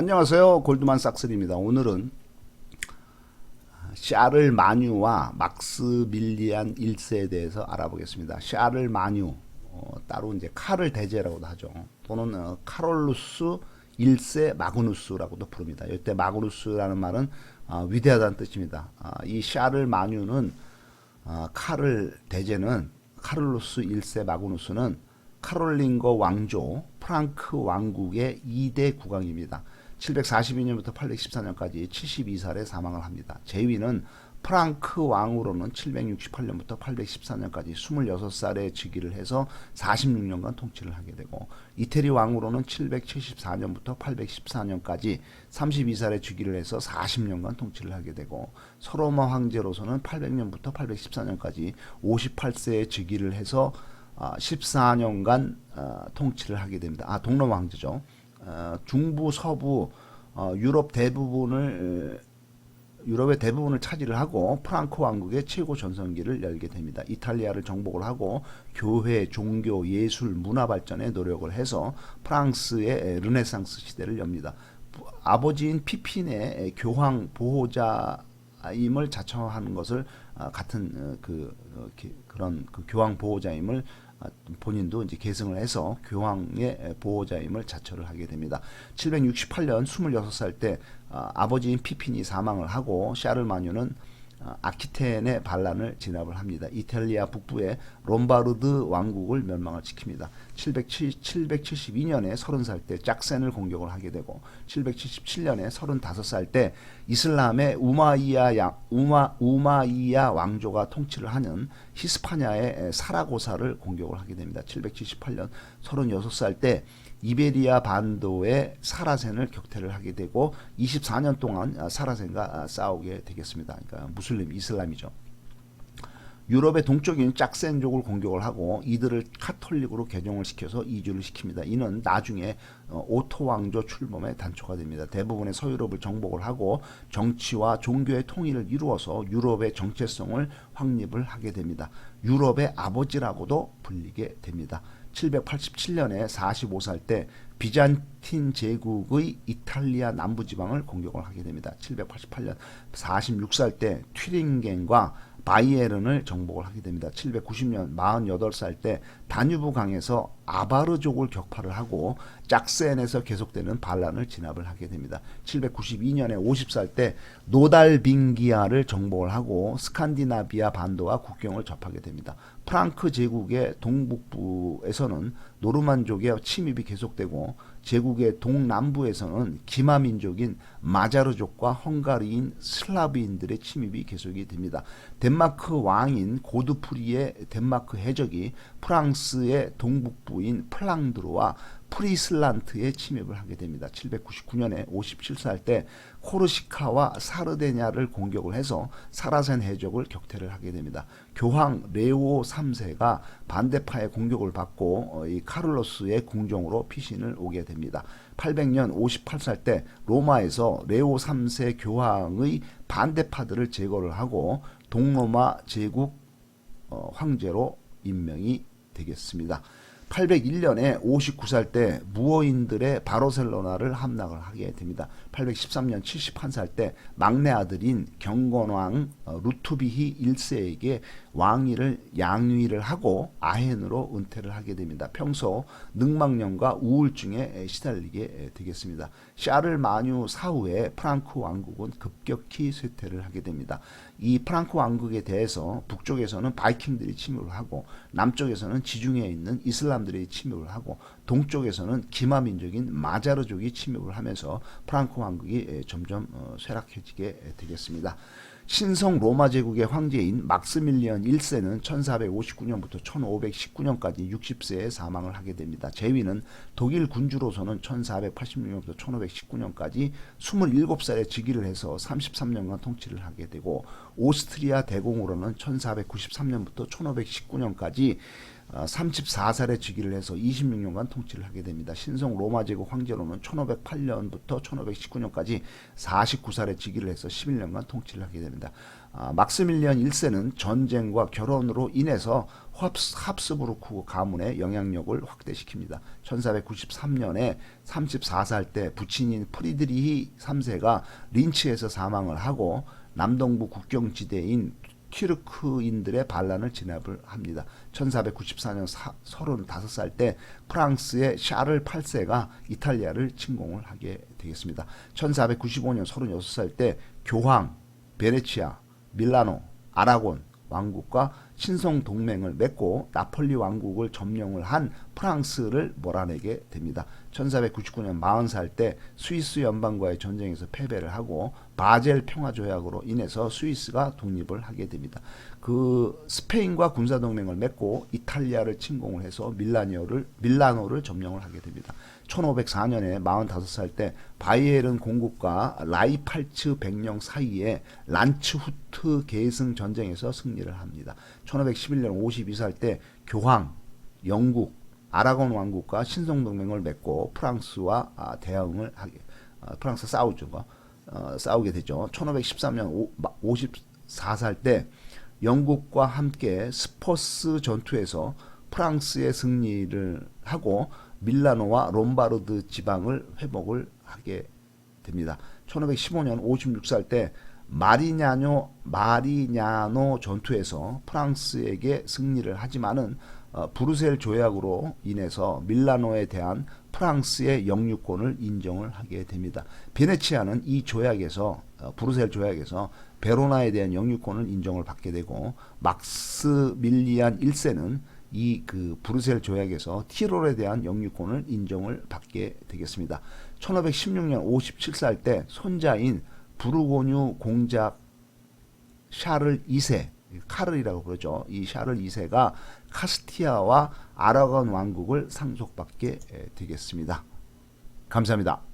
안녕하세요. 골드만 삭스입니다. 오늘은 샤를 마뉴와 막스 밀리안 1세에 대해서 알아보겠습니다. 샤를 마뉴, 어, 따로 이제 카를 대제라고도 하죠. 또는 어, 카롤루스 1세 마그누스라고도 부릅니다. 이때 마그누스라는 말은 어, 위대하다는 뜻입니다. 아, 이 샤를 마뉴는 아, 카를 대제는 카를로스 1세 마그누스는 카롤링거 왕조 프랑크 왕국의 2대 국왕입니다. 742년부터 814년까지 72살에 사망을 합니다. 제위는 프랑크 왕으로는 768년부터 814년까지 26살에 즉위를 해서 46년간 통치를 하게 되고 이태리 왕으로는 774년부터 814년까지 32살에 즉위를 해서 40년간 통치를 하게 되고 서로마 황제로서는 800년부터 814년까지 58세에 즉위를 해서 아, 14년간 어, 통치를 하게 됩니다. 아 동로마 황제죠. 어, 중부 서부 어, 유럽 대부분을 유럽의 대부분을 차지를 하고 프랑크 왕국의 최고 전성기를 열게 됩니다. 이탈리아를 정복을 하고 교회, 종교, 예술, 문화 발전에 노력을 해서 프랑스의 르네상스 시대를 엽니다. 아버지인 피핀의 교황 보호자임을 자처하는 것을 아, 같은 어, 그 그런 그 교황 보호자임을 아, 본인도 이제 계승을 해서 교황의 보호자임을 자처를 하게 됩니다. 768년 26살 때 아, 아버지인 피핀이 사망을 하고 샤를마뉴는 아, 아키텐의 반란을 진압을 합니다. 이탈리아 북부의 롬바르드 왕국을 멸망을 시킵니다. 772년에 30살 때 짝센을 공격을 하게 되고 777년에 35살 때 이슬람의 우마이야 양, 우마, 우마이야 왕조가 통치를 하는 히스파냐의 사라고사를 공격을 하게 됩니다. 778년 36살 때 이베리아 반도의 사라센을 격퇴를 하게 되고 24년 동안 사라센과 싸우게 되겠습니다. 그러니까 무슬림 이슬람이죠. 유럽의 동쪽인 짝센족을 공격을 하고 이들을 카톨릭으로 개종을 시켜서 이주를 시킵니다. 이는 나중에 어, 오토 왕조 출범의 단초가 됩니다. 대부분의 서유럽을 정복을 하고 정치와 종교의 통일을 이루어서 유럽의 정체성을 확립을 하게 됩니다. 유럽의 아버지라고도 불리게 됩니다. 787년에 45살 때 비잔틴 제국의 이탈리아 남부 지방을 공격을 하게 됩니다. 788년 46살 때 튜링겐과 바이에른을 정복을 하게 됩니다. 790년 48살 때 다뉴브 강에서 아바르족을 격파를 하고 짝센에서 계속되는 반란을 진압을 하게 됩니다. 792년에 50살 때 노달빙기아를 정복을 하고 스칸디나비아 반도와 국경을 접하게 됩니다. 프랑크 제국의 동북부에서는 노르만족의 침입이 계속되고 제국의 동남부에서는 기마 민족인 마자르족과 헝가리인 슬라브인들의 침입이 계속이 됩니다. 덴마크 왕인 고드프리의 덴마크 해적이 프랑스의 동북부인 플랑드로와 프리슬란트에 침입을 하게 됩니다. 799년에 57살 때 코르시카와 사르데냐를 공격을 해서 사라센 해적을 격퇴를 하게 됩니다. 교황 레오 3세가 반대파의 공격을 받고 어, 이 카를로스의 궁정으로 피신을 오게 됩니다. 800년 58살 때 로마에서 레오 3세 교황의 반대파들을 제거를 하고 동로마 제국 어, 황제로 임명이 되겠습니다. 801년에 59살 때 무어인들의 바르셀로나를 함락을 하게 됩니다. 813년 71살 때 막내 아들인 경건왕 어, 루투비히 1세에게 왕위를 양위를 하고 아헨으로 은퇴를 하게 됩니다. 평소 늑막염과 우울증에 시달리게 되겠습니다. 샤를 마뉴 사후에 프랑크 왕국은 급격히 쇠퇴를 하게 됩니다. 이 프랑크 왕국에 대해서 북쪽에서는 바이킹들이 침입을 하고 남쪽에서는 지중해에 있는 이슬람들이 침입을 하고 동쪽에서는 기마 민족인 마자르족이 침입을 하면서 프랑크 왕국이 점점 어, 쇠락해지게 되겠습니다. 신성 로마 제국의 황제인 막스밀리언 1세는 1459년부터 1519년까지 60세에 사망을 하게 됩니다. 제위는 독일 군주로서는 1486년부터 1519년까지 27살에 즉위를 해서 33년간 통치를 하게 되고 오스트리아 대공으로는 1493년부터 1519년까지 어, 34살에 즉위를 해서 26년간 통치를 하게 됩니다. 신성 로마 제국 황제로는 1508년부터 1519년까지 49살에 즉위를 해서 11년간 통치를 하게 됩니다. 아, 막스밀리안 1세는 전쟁과 결혼으로 인해서 합스, 합스부르크 가문의 영향력을 확대시킵니다. 1493년에 34살 때 부친인 프리드리히 3세가 린치에서 사망을 하고 남동부 국경지대인 튀르크인들의 반란을 진압을 합니다. 1494년 사, 35살 때 프랑스의 샤를 8세가 이탈리아를 침공을 하게 되겠습니다. 1495년 36살 때 교황, 베네치아, 밀라노, 아라곤 왕국과 친송 동맹을 맺고 나폴리 왕국을 점령을 한 프랑스를 몰아내게 됩니다. 1499년 40살 때 스위스 연방과의 전쟁에서 패배를 하고 바젤 평화 조약으로 인해서 스위스가 독립을 하게 됩니다. 그 스페인과 군사 동맹을 맺고 이탈리아를 침공을 해서 밀라노를 밀라노를 점령을 하게 됩니다. 1504년에 45살 때 바이에른 공국과 라이팔츠 백령 사이에 란츠후트 계승 전쟁에서 승리를 합니다. 1511년 52살 때 교황, 영국, 아라곤 왕국과 신성 동맹을 맺고 프랑스와 아, 대응을 하게 어, 프랑스 싸우죠. 어, 싸우게 되죠. 1513년 오, 54살 때 영국과 함께 스퍼스 전투에서 프랑스의 승리를 하고 밀라노와 롬바르드 지방을 회복을 하게 됩니다. 1515년 56살 때 마리냐노 마리냐노 전투에서 프랑스에게 승리를 하지만은 어, 브루셀 조약으로 인해서 밀라노에 대한 프랑스의 영유권을 인정을 하게 됩니다. 베네치아는 이 조약에서 어, 브루셀 조약에서 베로나에 대한 영유권을 인정을 받게 되고 막스밀리안 1세는 이 그 브루셀 조약에서 티롤에 대한 영유권을 인정을 받게 되겠습니다. 1516년 57살 때 손자인 부르고뉴 공작 샤를 2세 카를이라고 그러죠. 이 샤를 2세가 카스티아와 아라곤 왕국을 상속받게 되겠습니다. 감사합니다.